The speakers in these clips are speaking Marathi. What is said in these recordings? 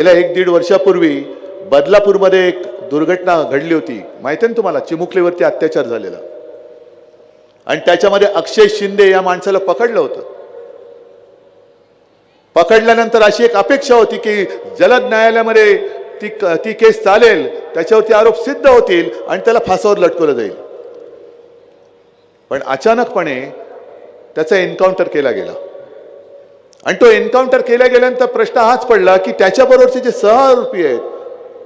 गेल्या एक दीड वर्षापूर्वी बदलापूरमध्ये एक दुर्घटना घडली होती. माहिती आहे ना तुम्हाला? चिमुकलीवरती अत्याचार झालेला. आणि त्याच्यामध्ये अक्षय शिंदे या माणसाला पकडलं होतं. पकडल्यानंतर अशी एक अपेक्षा होती की जलद न्यायालयामध्ये ती ती केस चालेल त्याच्यावरती आरोप सिद्ध होतील आणि त्याला फासावर लटकवलं जाईल. पण अचानकपणे त्याचा एन्काउंटर केला गेला. आणि तो एन्काउंटर केल्या गेल्यानंतर प्रश्न हाच पडला की त्याच्याबरोबरचे जे सहआरोपी आहेत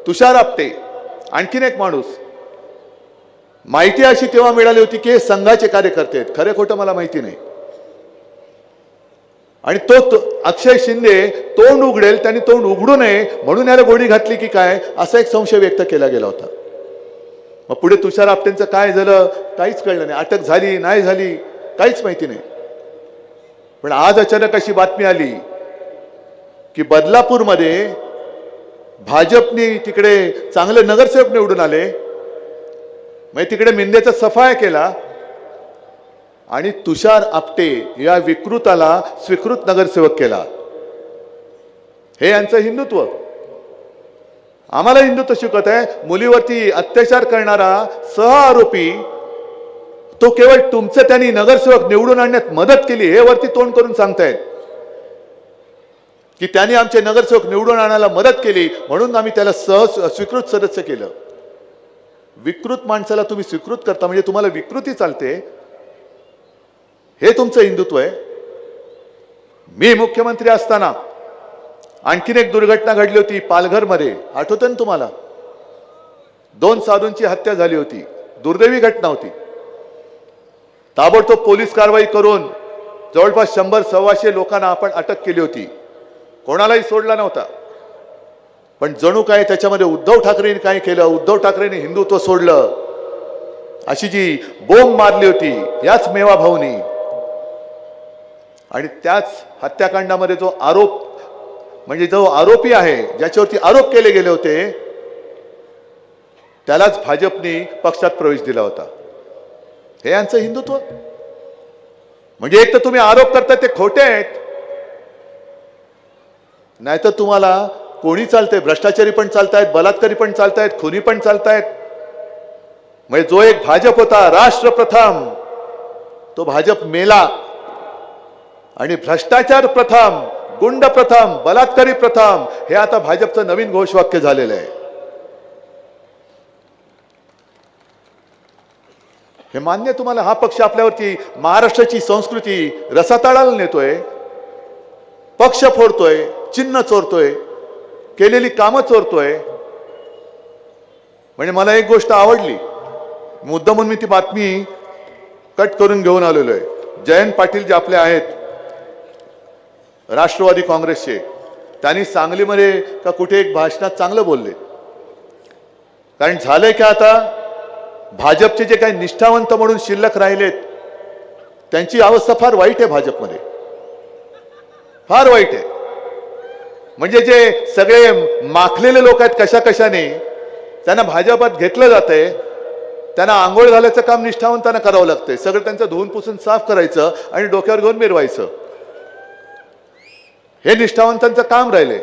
तुषार आपटे आणखीन एक माणूस. माहिती अशी तेव्हा मिळाली होती की हे संघाचे कार्यकर्ते आहेत. खरे खोटं मला माहिती नाही. आणि तो तो- अक्षय शिंदे तोंड उघडेल त्यांनी तोंड उघडू नये म्हणून याला गोडी घातली की काय असा एक संशय व्यक्त केला गेला होता. मग पुढे तुषार आपटेंचं काय झालं काहीच कळलं नाही. अटक झाली नाही झाली काहीच माहिती नाही. पण आज अचानक अशी बातमी आली की बदलापूरमध्ये भाजपने तिकडे चांगले नगरसेवक निवडून आले. म्हणजे तिकडे मिंदेचा सफाया केला आणि तुषार आपटे या विकृताला स्वीकृत नगरसेवक केला. हे यांचं हिंदुत्व. आम्हाला हिंदुत्व शिकवत आहे मुलीवरती अत्याचार करणारा सह आरोपी तो केवळ तुमचं त्यांनी नगरसेवक निवडून आणण्यात मदत केली हे वरती तोंड करून सांगतायत. की त्यांनी आमचे नगरसेवक निवडून आणायला मदत केली म्हणून आम्ही त्याला सहज स्वीकृत सदस्य केलं. विकृत माणसाला तुम्ही स्वीकृत करता म्हणजे तुम्हाला विकृती चालते हे तुमचं हिंदुत्व आहे. मी मुख्यमंत्री असताना आणखीन एक दुर्घटना घडली होती पालघरमध्ये. आठवतं ना तुम्हाला? दोन साधूंची हत्या झाली होती. दुर्दैवी घटना होती. ताबडतोब पोलीस कारवाई करून जवळपास शंभर सव्वाशे लोकांना आपण अटक केली होती. कोणालाही सोडला नव्हता. पण जणू काय त्याच्यामध्ये उद्धव ठाकरेंनी काय केलं? उद्धव ठाकरेंनी हिंदुत्व सोडलं. अशी जी बोंब मारली होती याच मेवा भाऊनी. आणि त्याच हत्याकांडामध्ये जो आरोप म्हणजे जो आरोपी आहे ज्याच्यावरती आरोप केले गेले होते त्यालाच भाजपने पक्षात प्रवेश दिला होता. हे यांचं हिंदुत्व? म्हणजे एक तर तुम्ही आरोप करता ते खोटे आहेत. नाहीतर तुम्हाला कोणी चालतंय भ्रष्टाचारी पण चालतायत बलात्कारी पण चालतायत खुनी पण चालतायत. म्हणजे जो एक भाजप होता राष्ट्र प्रथम तो भाजप मेला. आणि भ्रष्टाचार प्रथम गुंड प्रथम बलात्कारी प्रथम हे आता भाजपचं नवीन घोषवाक्य झालेलं आहे. हे मान्य तुम्हाला हा पक्ष आपल्यावरती महाराष्ट्राची संस्कृती रसातळाला नेतोय पक्ष फोडतोय चिन्ह चोरतोय केलेली कामं चोरतोय. म्हणजे मला एक गोष्ट आवडली मुद्दामून मी ती बातमी कट करून घेऊन आलेलो आहे. जयंत पाटील जे आपले आहेत राष्ट्रवादी काँग्रेसचे त्यांनी सांगलीमध्ये का कुठे एक भाषणात चांगलं बोलले. कारण झालंय का आता? भाजपचे जे काही निष्ठावंत म्हणून शिल्लक राहिलेत त्यांची अवस्था फार वाईट आहे भाजपमध्ये. फार वाईट आहे. म्हणजे जे सगळे माखलेले लोक आहेत कशा कशाने त्यांना भाजपात घेतलं जातंय त्यांना आंघोळ घालायचं काम निष्ठावंतांना करावं लागतंय. सगळं त्यांचं धुवून पुसून साफ करायचं आणि डोक्यावर घेऊन मिरवायचं. हे निष्ठावंतांचं काम राहिले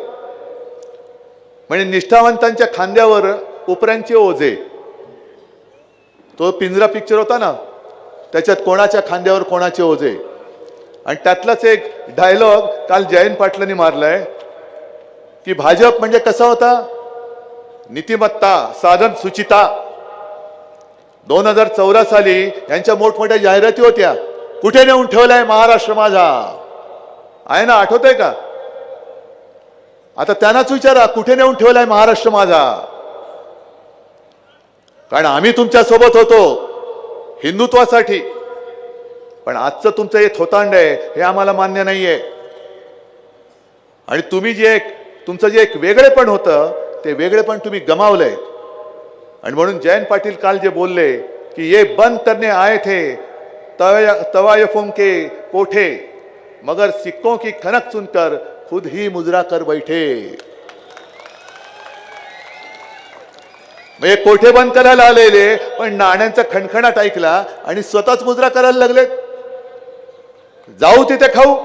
म्हणजे निष्ठावंतांच्या खांद्यावर उपऱ्यांचे ओझे. तो पिंजरा पिक्चर होता ना त्याच्यात कोणाच्या खांद्यावर कोणाचे ओझे. आणि त्यातलाच एक डायलॉग काल जयंत पाटलांनी मारलाय की भाजप म्हणजे कसा होता? नीतिमत्ता साधन सुचिता. दोन हजार चौदा साली यांच्या मोठमोठ्या जाहिराती होत्या. कुठे नेऊन ठेवलाय महाराष्ट्र माझा? आहे ना आठवतंय का? आता त्यांनाच विचारा कुठे नेऊन ठेवलाय महाराष्ट्र माझा? कारण आम्ही तुमच्यासोबत होतो हिंदुत्वासाठी. पण आजचं तुमचं हे थोतांड आहे हे आम्हाला मान्य नाहीये. आणि तुम्ही जे एक तुमचं जे एक वेगळेपण होतं ते वेगळेपण तुम्ही गमावलंय. आणि म्हणून जयंत पाटील काल जे बोलले की ये बंद करणे आए थे तवायफों के कोठे? मगर सिक्कों की खनक सुनकर खुद ही मुजरा कर बैठे. म्हणजे कोठे बंद करायला आलेले? पण नाण्यांचा खणखणाट ऐकला आणि स्वतःच मुजरा करायला लागले. जाऊ तिथे खाऊ.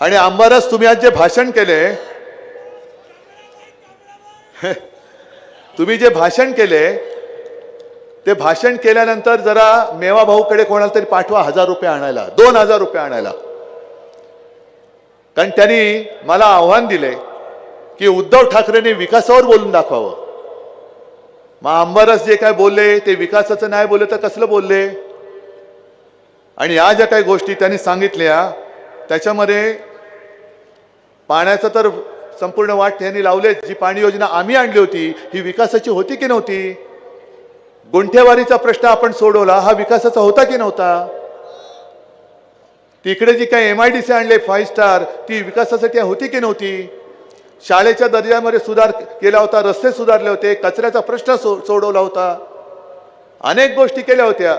आणि आंबारस तुम्ही आज जे भाषण केले तुम्ही जे भाषण केले ते भाषण केल्यानंतर जरा मेवा भाऊकडे कोणाला तरी पाठवा हजार रुपये आणायला दोन हजार रुपये आणायला. कारण त्यांनी मला आव्हान दिले. की उद्धव ठाकरेंनी विकासावर बोलून दाखवावं. मग आंबारस जे काय बोलले ते विकासाचं नाही बोलले तर कसलं बोलले? आणि या ज्या काही गोष्टी त्यांनी सांगितल्या त्याच्यामध्ये पाण्याचं तर संपूर्ण वाट त्यांनी लावले जी पाणी योजना आम्ही आणली होती ही विकासाची होती की नव्हती? गुंठेवारीचा प्रश्न आपण सोडवला हा विकासाचा होता की नव्हता? तिकडे जी काही एम आय डी सी आणले फाईव्ह स्टार ती विकासासाठी होती की नव्हती? शाळेच्या दर्जामध्ये सुधार केला होता रस्ते सुधारले होते कचऱ्याचा प्रश्न सो सोडवला होता. अनेक गोष्टी केल्या होत्या.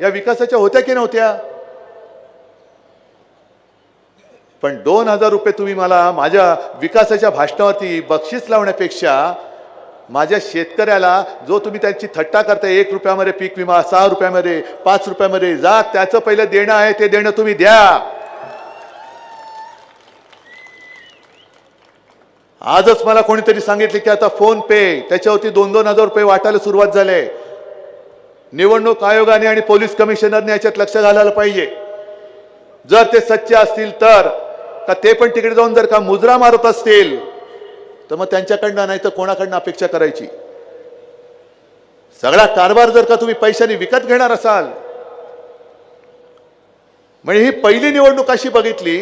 या विकासाच्या होत्या की नव्हत्या? पण दोन हजार रुपये तुम्ही मला माझ्या विकासाच्या भाषणावरती बक्षीस लावण्यापेक्षा माझ्या शेतकऱ्याला जो तुम्ही त्यांची थट्टा करता एक रुपयामध्ये पीक विमा सहा रुपयामध्ये पाच रुपयामध्ये जा त्याचं पहिलं देणं आहे ते देणं तुम्ही द्या. आजच मला कोणीतरी सांगितले की आता फोन पे त्याच्यावरती दोन दोन हजार रुपये वाटायला सुरुवात झाले. निवडणूक आयोगाने आणि पोलीस कमिशनरने याच्यात लक्ष घालायला पाहिजे. जर ते सच्चे असतील तर का ते पण तिकडे जाऊन जर का मुजरा मारत असतील तर मग त्यांच्याकडनं नाही तर कोणाकडनं अपेक्षा करायची? सगळा कारभार जर का तुम्ही पैशाने विकत घेणार असाल म्हणजे ही पहिली निवडणूक अशी बघितली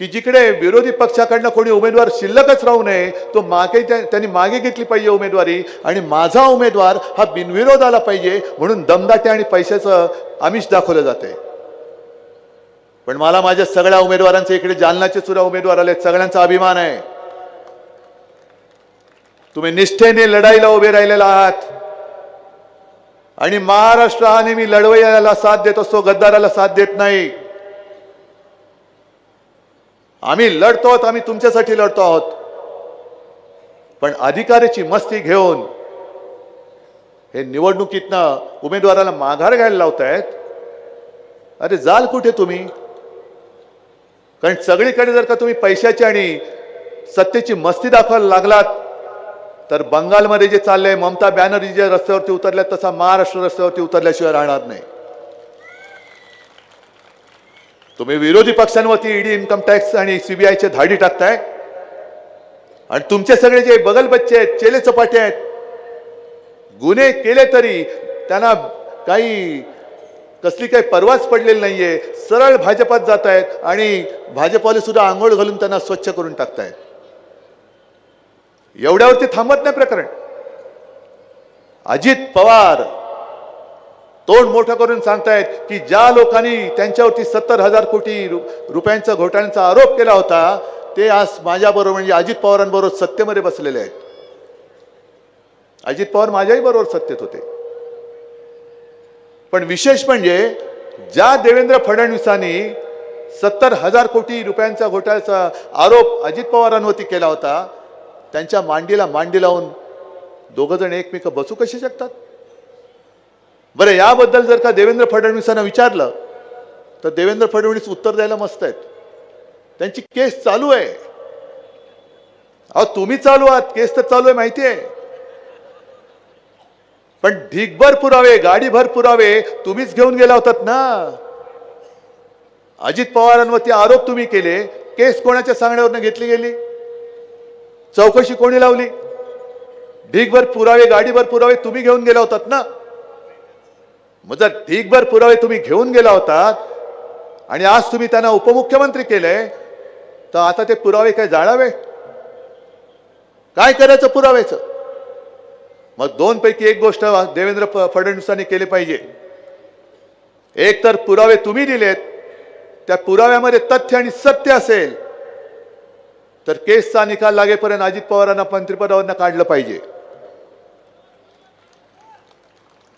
की जिकडे विरोधी पक्षाकडनं कोणी उमेदवार शिल्लकच राहू नये तो मागे त्या- त्यांनी मागे घेतली पाहिजे उमेदवारी आणि माझा उमेदवार हा बिनविरोध आला पाहिजे म्हणून दमदाटे आणि पैशाचं आमिष दाखवलं जाते. पण मला माझ्या सगळ्या उमेदवारांचे इकडे जालनाचे सुद्धा उमेदवार आले सगळ्यांचा अभिमान आहे. तुम्ही निष्ठेने लढाईला उभे राहिलेला आहात. आणि महाराष्ट्र हा नेहमी लढवय्याला साथ देत असतो गद्दाराला साथ देत नाही. आम्ही लढतो आहोत आम्ही तुमच्यासाठी लढतो आहोत. पण अधिकाराची मस्ती घेऊन हे निवडणुकीतनं उमेदवाराला माघार घ्यायला लावतायत. अरे जाल कुठे तुम्ही? कारण सगळीकडे जर का तुम्ही पैशाची आणि सत्तेची मस्ती दाखवायला लागलात तर बंगालमध्ये जे चाललंय ममता बॅनर्जी ज्या रस्त्यावरती उतरल्या तसा महाराष्ट्र रस्त्यावरती उतरल्याशिवाय राहणार नाही. तुम्ही विरोधी पक्षांवरती ईडी इन्कम टॅक्स आणि सीबीआयचे धाडी टाकताय? आणि तुमचे सगळे जे बगल बच्चे आहेत चेले चपाटे आहेत गुन्हे केले तरी त्यांना काही कसली काही परवाच पडलेली नाहीये. सरळ भाजपात जात आहेत आणि भाजपाला सुद्धा आंघोळ घालून त्यांना स्वच्छ करून टाकतायत. एवढ्यावरती थांबत नाही प्रकरण. अजित पवार तोंड मोठं करून सांगतायत की ज्या लोकांनी त्यांच्यावरती सत्तर हजार कोटी रु- रुपयांचा घोटाळ्यांचा आरोप केला होता ते आज माझ्याबरोबर म्हणजे अजित पवारांबरोबर सत्तेमध्ये बसलेले आहेत. अजित पवार माझ्याही बरोबर सत्तेत होते. पण विशेष म्हणजे ज्या देवेंद्र फडणवीसांनी सत्तर हजार कोटी रुपयांचा घोटाळ्याचा आरोप अजित पवारांवरती केला होता त्यांच्या मांडीला मांडी लावून दोघंजण एकमेक बसू कसे शकतात? बरं याबद्दल जर का देवेंद्र फडणवीसांना विचारलं तर देवेंद्र फडणवीस उत्तर द्यायला मस्त आहेत. त्यांची केस चालू आहे. अहो तुम्ही चालू आहात केस तर चालू आहे माहिती आहे. पण ढिगभर पुरावे गाडीभर पुरावे तुम्हीच घेऊन गेला होतात ना. अजित पवारांवरती आरोप तुम्ही केले केस कोणाच्या सांगण्यावरनं घेतली गेली? चौकशी कोणी लावली? ढीगभर पुरावे गाडीभर पुरावे तुम्ही घेऊन गेला होतात ना. मग जर ढीगभर पुरावे तुम्ही घेऊन गेला होतात आणि आज तुम्ही त्यांना उपमुख्यमंत्री केले तर आता ते पुरावे काय जाळावे? काय करायचं पुराव्याचं? मग दोन पैकी एक गोष्ट देवेंद्र फ- फडणवीसांनी केली पाहिजे. एक तर पुरावे तुम्ही दिलेत त्या पुराव्यामध्ये तथ्य आणि सत्य असेल तर केसचा निकाल लागेपर्यंत अजित पवारांना मंत्रिपदावरनं काढलं पाहिजे.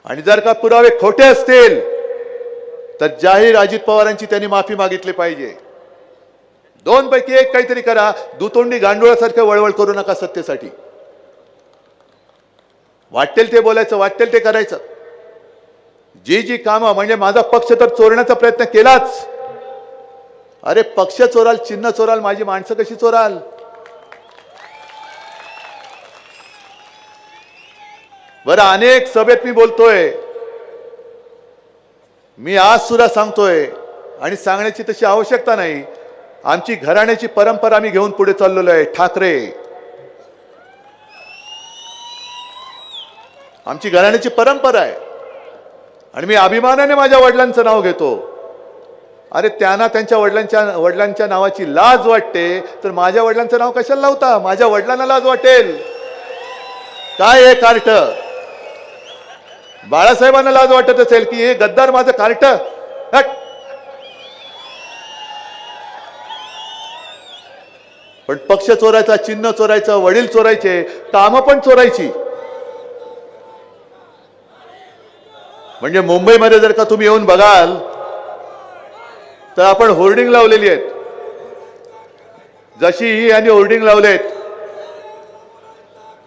आणि जर का पुरावे खोटे असतील तर जाहीर अजित पवारांची त्यांनी माफी मागितली पाहिजे. दोन पैकी एक काहीतरी करा दुतोंडी गांडोळासारखं वळवळ करू नका सत्तेसाठी. वाटेल ते बोलायचं वाटेल ते करायचं. जी जी कामं म्हणजे माझा पक्ष तर चोरण्याचा प्रयत्न केलाच. अरे पक्ष चोराल चिन्ह चोराल माझी माणसं कशी चोराल? बरं अनेक सभेत मी बोलतोय. मी आज सुद्धा सांगतोय आणि सांगण्याची तशी आवश्यकता नाही. आमची घराण्याची परंपरा आम्ही घेऊन पुढे चाललेलो आहे. ठाकरे. आमची घराण्याची परंपरा आहे. आणि मी अभिमानाने माझ्या वडिलांचं नाव घेतो. अरे त्यांना त्यांच्या वडिलांच्या वडिलांच्या नावाची लाज वाटते तर माझ्या वडिलांचं नाव कशाला लावता? माझ्या वडिलांना लाज वाटेल. काय आहे कार्ट बाळासाहेबांना लाज वाटत असेल की हे गद्दार माझं कार्ट. हट. पण पक्ष चोरायचा चिन्ह चोरायचं वडील चोरायचे कामं पण चोरायची. म्हणजे मुंबईमध्ये जर का तुम्ही येऊन बघाल तर आपण होर्डिंग लावलेली आहेत. जशी ही यांनी होर्डिंग लावलेत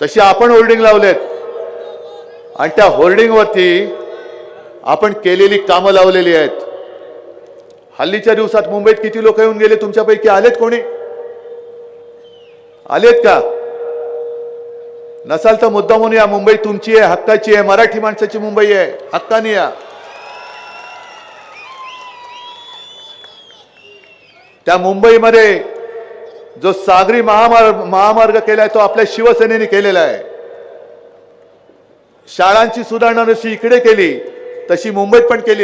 तशी आपण होर्डिंग लावलेत. आणि त्या होर्डिंगवरती आपण केलेली कामं लावलेली आहेत. हल्लीच्या दिवसात मुंबईत किती लोक येऊन गेले? तुमच्यापैकी आलेत कोणी? आलेत का? नसाल तर मुद्दा म्हणून या मुंबई तुमची आहे हक्काची आहे मराठी माणसाची मुंबई आहे. हक्काने या. त्या मुंबईमध्ये जो सागरी महामार्ग महामार्ग केलाय तो आपल्या शिवसेनेने केलेला आहे. शाळांची सुधारणा जशी इकडे केली तशी मुंबईत पण केली.